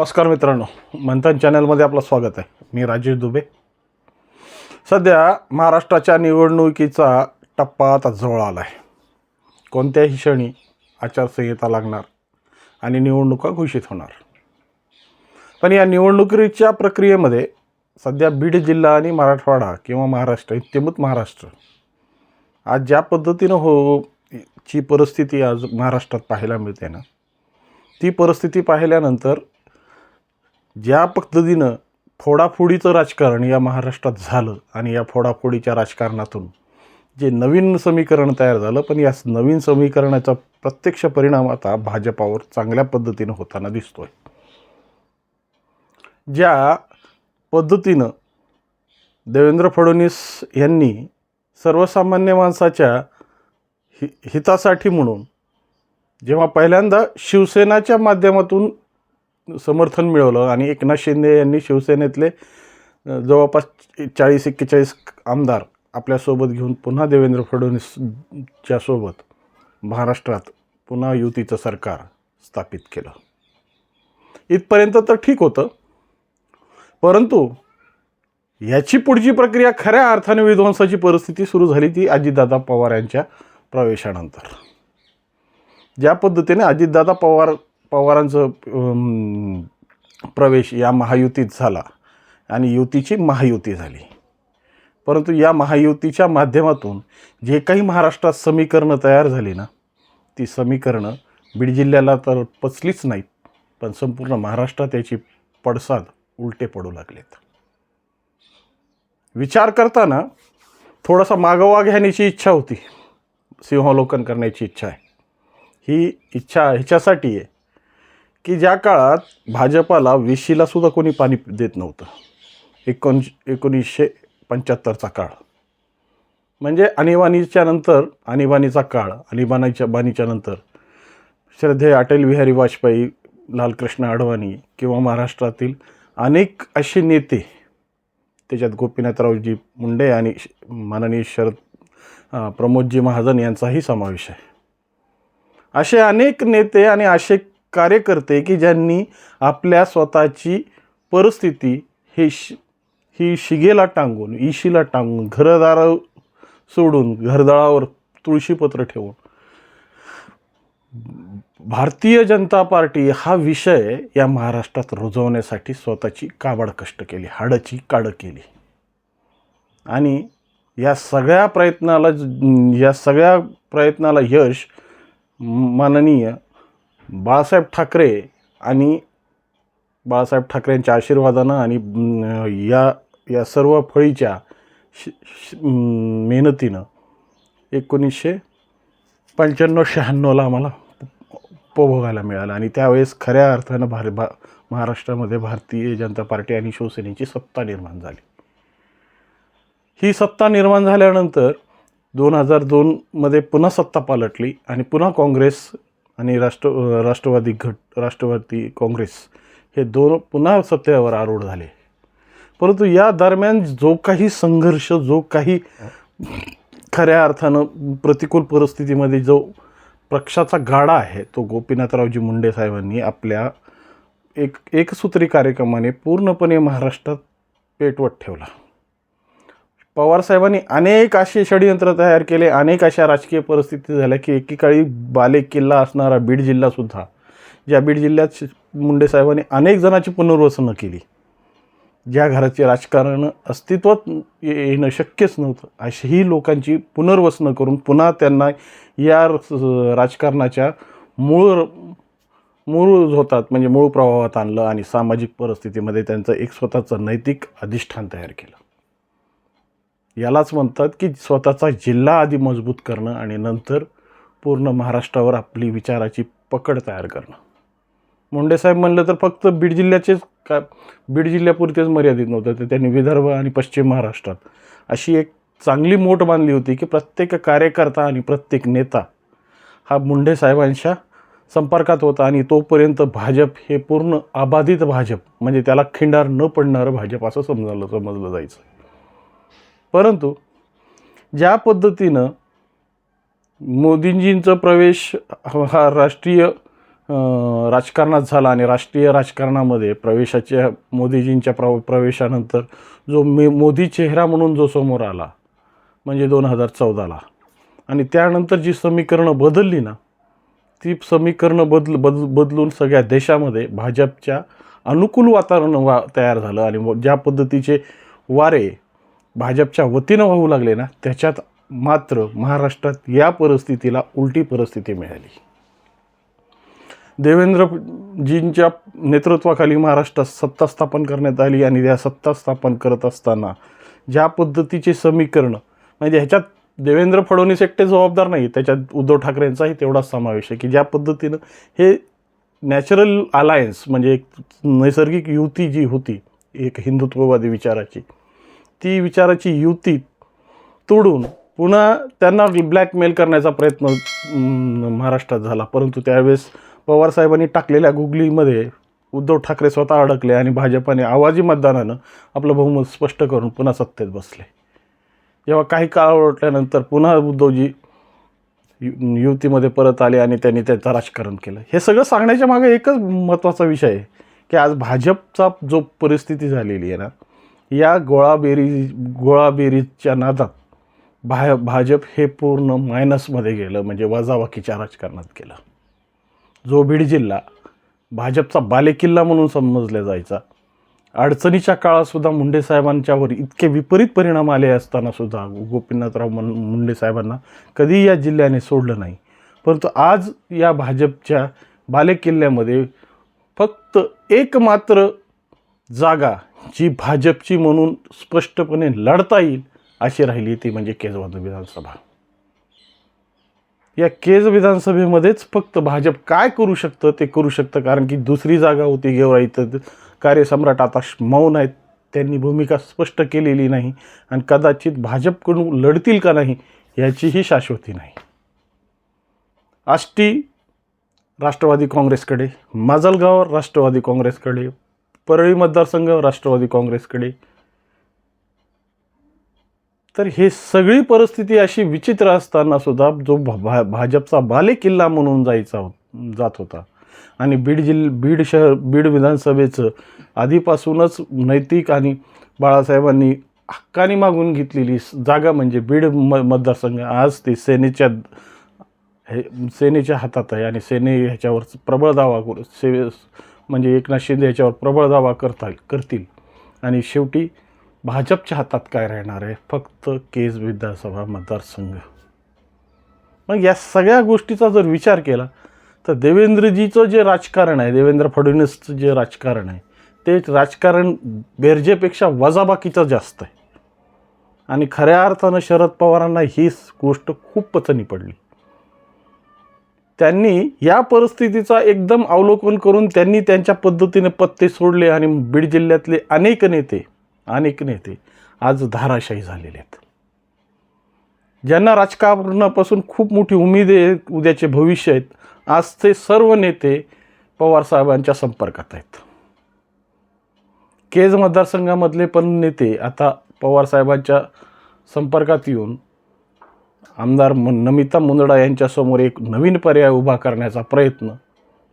नमस्कार मित्रांनो. मंथन चॅनलमध्ये आपलं स्वागत आहे. मी राजेश दुबे. सध्या महाराष्ट्राच्या निवडणुकीचा टप्पा आता जवळ आला आहे. कोणत्याही क्षणी आचारसंहिता लागणार आणि निवडणुका घोषित होणार. पण या निवडणुकीच्या प्रक्रियेमध्ये सध्या बीड जिल्हा आणि मराठवाडा किंवा महाराष्ट्र इत्यमूत महाराष्ट्र आज ज्या पद्धतीनं हो ची परिस्थिती आज महाराष्ट्रात पाहायला मिळते ना ती परिस्थिती पाहिल्यानंतर ज्या पद्धतीनं फोडाफोडीचं राजकारण या महाराष्ट्रात झालं आणि या फोडाफोडीच्या राजकारणातून जे नवीन समीकरण तयार झालं पण या नवीन समीकरणाचा प्रत्यक्ष परिणाम आता भाजपावर चांगल्या पद्धतीनं होताना दिसतोय. ज्या पद्धतीनं देवेंद्र फडणवीस यांनी सर्वसामान्य माणसाच्या हि हितासाठी म्हणून जेव्हा पहिल्यांदा शिवसेनाच्या माध्यमातून समर्थन मिळवलं. आणि एकनाथ शिंदे यांनी शिवसेनेतले जवळपास चाळीस एक्केचाळीस आमदार आपल्यासोबत घेऊन पुन्हा देवेंद्र फडणवीसच्या सोबत महाराष्ट्रात पुन्हा युतीचं सरकार स्थापित केलं. इथपर्यंत तर ठीक होतं. परंतु याची पुढची प्रक्रिया खऱ्या अर्थाने विध्वंसाची परिस्थिती सुरू झाली ती अजितदादा पवार यांच्या प्रवेशानंतर. ज्या पद्धतीने अजितदादा पवार पवारांचं प्रवेश या महायुतीत झाला आणि युतीची महायुती झाली. परंतु या महायुतीच्या माध्यमातून जे काही महाराष्ट्रात समीकरणं तयार झाली ना ती समीकरणं बीड जिल्ह्याला तर पचलीच नाहीत पण संपूर्ण महाराष्ट्रात याची पडसाद उलटे पडू लागलेत. विचार करताना थोडासा मागोवा घेण्याची इच्छा होती. सिंहावलोकन करण्याची इच्छा आहे. ही इच्छा ह्याच्यासाठी आहे की ज्या काळात भाजपाला विशीला सुद्धा कोणी पाणी देत नव्हतं. एकोण एकोणीसशे पंच्याहत्तरचा काळ. म्हणजे आणीबाणीच्या नंतर आणीबाणीचा काळ आणीबाणीच्या बाणीच्या नंतर श्रद्धे अटल बिहारी वाजपेयी लालकृष्ण अडवाणी किंवा महाराष्ट्रातील अनेक असे नेते त्याच्यात गोपीनाथरावजी मुंडे आणि माननीय शरद प्रमोदजी महाजन यांचाही समावेश आहे. असे अनेक नेते आणि असे कार्यकर्ते की ज्यांनी आपल्या स्वतःची परिस्थिती हे शि ही शिगेला टांगून इशीला टांगून घरदार सोडून घरदाळावर तुळशीपत्र ठेवून. भारतीय जनता पार्टी हा विषय या महाराष्ट्रात रुजवण्यासाठी स्वतःची काबाड कष्ट केली हाडची काडं केली. आणि या सगळ्या प्रयत्नाला या सगळ्या प्रयत्नाला यश माननीय बाळासाहेब ठाकरे आणि बाळासाहेब ठाकरेंच्या आशीर्वादानं आणि या या सर्व फळीच्या श- मेहनतीनं एकोणीसशे पंच्याण्णव शहाण्णवला आम्हाला उपभोगायला मिळालं. आणि त्यावेळेस खऱ्या अर्थानं भार भा महाराष्ट्रामध्ये भारतीय जनता पार्टी आणि शिवसेनेची सत्ता निर्माण झाली. ही सत्ता निर्माण झाल्यानंतर दोन हजार दोनमध्ये पुन्हा सत्ता पालटली आणि पुन्हा काँग्रेस आणि राष्ट्र राष्ट्रवादी घट राष्ट्रवादी काँग्रेस हे दोन पुन्हा सत्तेवर आरूढ झाले. परंतु या दरम्यान जो काही संघर्ष जो काही खऱ्या अर्थानं प्रतिकूल परिस्थितीमध्ये जो पक्षाचा गाडा आहे तो गोपीनाथरावजी मुंडे साहेबांनी आपल्या एक एकसूत्री कार्यक्रमाने पूर्णपणे महाराष्ट्रात पेटवत ठेवला. पवारसाहेबांनी अनेक असे षडयंत्र तयार केले अनेक अशा राजकीय परिस्थिती झाल्या की एकेकाळी बाले किल्ला असणारा बीड जिल्हासुद्धा ज्या बीड जिल्ह्यात मुंडे साहेबांनी अनेक जणांची पुनर्वसनं केली. ज्या घराचे राजकारण अस्तित्वात ये- येणं शक्यच नव्हतं अशीही लोकांची पुनर्वसनं करून पुन्हा त्यांना या र- राजकारणाच्या मूळ मूळ होतात म्हणजे मूळ प्रभावात आणलं आणि सामाजिक परिस्थितीमध्ये त्यांचं एक स्वतःचं नैतिक अधिष्ठान तयार केलं. यालाच म्हणतात की स्वतःचा जिल्हा आधी मजबूत करणं आणि नंतर पूर्ण महाराष्ट्रावर आपली विचाराची पकड तयार करणं. मुंडेसाहेब म्हणलं तर फक्त बीड जिल्ह्याचेच का बीड जिल्ह्यापुरतेच मर्यादित नव्हतं तर त्यांनी विदर्भ आणि पश्चिम महाराष्ट्रात अशी एक चांगली मोठ बांधली होती की प्रत्येक कार्यकर्ता आणि प्रत्येक नेता हा मुंडे साहेबांच्या संपर्कात होता आणि तोपर्यंत भाजप हे पूर्ण अबाधित भाजप म्हणजे त्याला खिंडार न पडणारं भाजप असं समजायला समजलं जायचं. परंतु ज्या पद्धतीनं मोदींजींचा प्रवेश हा राष्ट्रीय राजकारणात झाला आणि राष्ट्रीय राजकारणामध्ये प्रवेशाच्या मोदीजींच्या प्र प्रवेशानंतर जो मे मोदी चेहरा म्हणून जो समोर आला म्हणजे दोन हजार चौदाला आणि त्यानंतर जी समीकरणं बदलली ना ती समीकरणं बदल बदल बदलून सगळ्या देशामध्ये भाजपच्या अनुकूल वातावरण वा तयार झालं आणि ज्या पद्धतीचे वारे भाजपच्या वतीनं वाहू लागले ना त्याच्यात मात्र महाराष्ट्रात या परिस्थितीला उलटी परिस्थिती मिळाली. देवेंद्रजींच्या नेतृत्वाखाली महाराष्ट्रात सत्ता स्थापन करण्यात आली आणि त्या सत्ता स्थापन करत असताना ज्या पद्धतीचे समीकरण म्हणजे ह्याच्यात देवेंद्र फडणवीस एकटे जबाबदार नाही त्याच्यात उद्धव ठाकरेंचाही तेवढाच समावेश आहे की ज्या पद्धतीनं हे नॅचरल अलायन्स म्हणजे एक नैसर्गिक युती जी होती एक हिंदुत्ववादी विचाराची ती विचाराची युती तोडून पुन्हा त्यांना ब्लॅकमेल करण्याचा प्रयत्न महाराष्ट्रात झाला. परंतु त्यावेळेस पवारसाहेबांनी टाकलेल्या गुगलीमध्ये उद्धव ठाकरे स्वतः अडकले आणि भाजपाने आवाजी मतदानानं आपलं बहुमत स्पष्ट करून पुन्हा सत्तेत बसले. जेव्हा काही काळ ओळखल्यानंतर पुन्हा उद्धवजी यु युतीमध्ये परत आले आणि त्यांनी त्याचं राजकारण केलं. हे सगळं सांगण्याच्या मागे एकच महत्त्वाचा विषय आहे की आज भाजपचा जो परिस्थिती झालेली आहे ना या गोळाबेरी गोळाबेरीच्या नादात भा भाजप हे पूर्ण मायनसमध्ये गेलं म्हणजे वजावाकीच्या राजकारणात गेलं. जो बीड जिल्हा भाजपचा बालेकिल्ला म्हणून समजला जायचा. अडचणीच्या काळातसुद्धा मुंडे साहेबांच्यावर इतके विपरीत परिणाम आले असतानासुद्धा गोपीनाथराव मन मुंडे साहेबांना कधीही या जिल्ह्याने सोडलं नाही. परंतु आज या भाजपच्या बालेकिल्ल्यामध्ये फक्त एक मात्र जागा जी भाजपची म्हणून स्पष्टपणे लढता येईल अशी राहिली ती म्हणजे केजवाद विधानसभा. या केज विधानसभेमध्येच फक्त भाजप काय करू शकतं ते करू शकतं कारण की दुसरी जागा होती गेवराई तर कार्यसम्राट आता मौन आहेत त्यांनी भूमिका स्पष्ट केलेली नाही आणि कदाचित भाजपकडून लढतील का नाही याचीही शाश्वती नाही. आष्टी राष्ट्रवादी काँग्रेसकडे माजलगाव राष्ट्रवादी काँग्रेसकडे. परळी मतदारसंघ राष्ट्रवादी काँग्रेसकडे. तर हे सगळी परिस्थिती अशी विचित्र असताना सुद्धा जो भा भा- भाजपचा बालेकिल्ला म्हणून जायचा हो- जात होता. आणि बीड जिल्ह बीड शहर बीड विधानसभेचं आधीपासूनच नैतिक आणि बाळासाहेबांनी हक्काने मागून घेतलेली जागा म्हणजे बीड म मतदारसंघ. आज ते सेनेच्या हे सेनेच्या हातात आहे आणि सेने ह्याच्यावर प्रबळ दावा करू से म्हणजे एकनाथ शिंदे याच्यावर प्रबळ दावा करता करतील. आणि शेवटी भाजपच्या हातात काय राहणार आहे? फक्त केज विधानसभा मतदारसंघ. मग या सगळ्या गोष्टीचा जर विचार केला तर देवेंद्रजीचं जे राजकारण आहे देवेंद्र फडणवीसचं जे राजकारण आहे ते राजकारण बेरजेपेक्षा वजाबाकीचं जास्त आहे. आणि खऱ्या अर्थानं शरद पवारांना हीच गोष्ट खूप पचनी पडली. त्यांनी या परिस्थितीचा एकदम अवलोकन करून त्यांनी त्यांच्या पद्धतीने पत्ते सोडले आणि बीड जिल्ह्यातले अनेक नेते अनेक नेते आज धाराशाही झालेले आहेत. ज्यांना राजकारणापासून खूप मोठी उमेद आहे उद्याचे भविष्य आहेत आज ते सर्व नेते पवारसाहेबांच्या संपर्कात आहेत. केज मतदारसंघामधले पण नेते आता पवारसाहेबांच्या संपर्कात येऊन आमदार म नमिता मुंदडा यांच्यासमोर एक नवीन पर्याय उभा करण्याचा प्रयत्न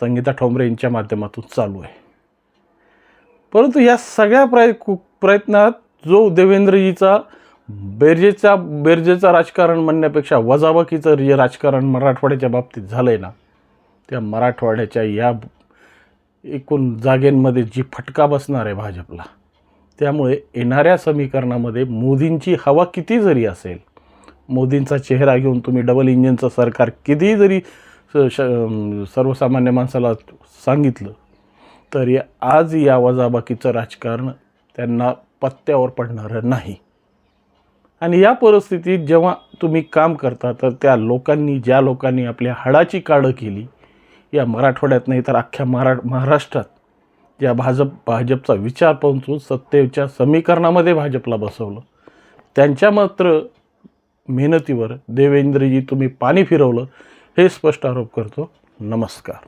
संगीता ठोंबरे यांच्या माध्यमातून चालू आहे. परंतु या सगळ्या प्रय प्रयत्नात जो देवेंद्रजीचा बेरजेचा बेरजेचा राजकारण म्हणण्यापेक्षा वजाबाकीचं जे राजकारण मराठवाड्याच्या बाबतीत झालं आहे ना त्या मराठवाड्याच्या या एकूण जागेंमध्ये जी फटका बसणार आहे भाजपला त्यामुळे येणाऱ्या समीकरणामध्ये मोदींची हवा किती जरी असेल मोदींचा चेहरा घेऊन तुम्ही डबल इंजिनचं सरकार कितीही जरी श सर्वसामान्य माणसाला सांगितलं तरी आज या वजाबाकीचं राजकारण त्यांना पत्त्यावर पडणारं नाही. आणि या परिस्थितीत जेव्हा तुम्ही काम करता तर त्या लोकांनी ज्या लोकांनी आपल्या हाडाची काढं केली या मराठवाड्यात नाही तर अख्ख्या मरा महाराष्ट्रात ज्या भाजप भाजपचा विचार पोहोचून सत्तेच्या समीकरणामध्ये भाजपला बसवलं त्यांच्या मात्र मेहनतीवर देवेंद्रजी तुम्ही पाणी फिरवलं हे स्पष्ट आरोप करतो. नमस्कार.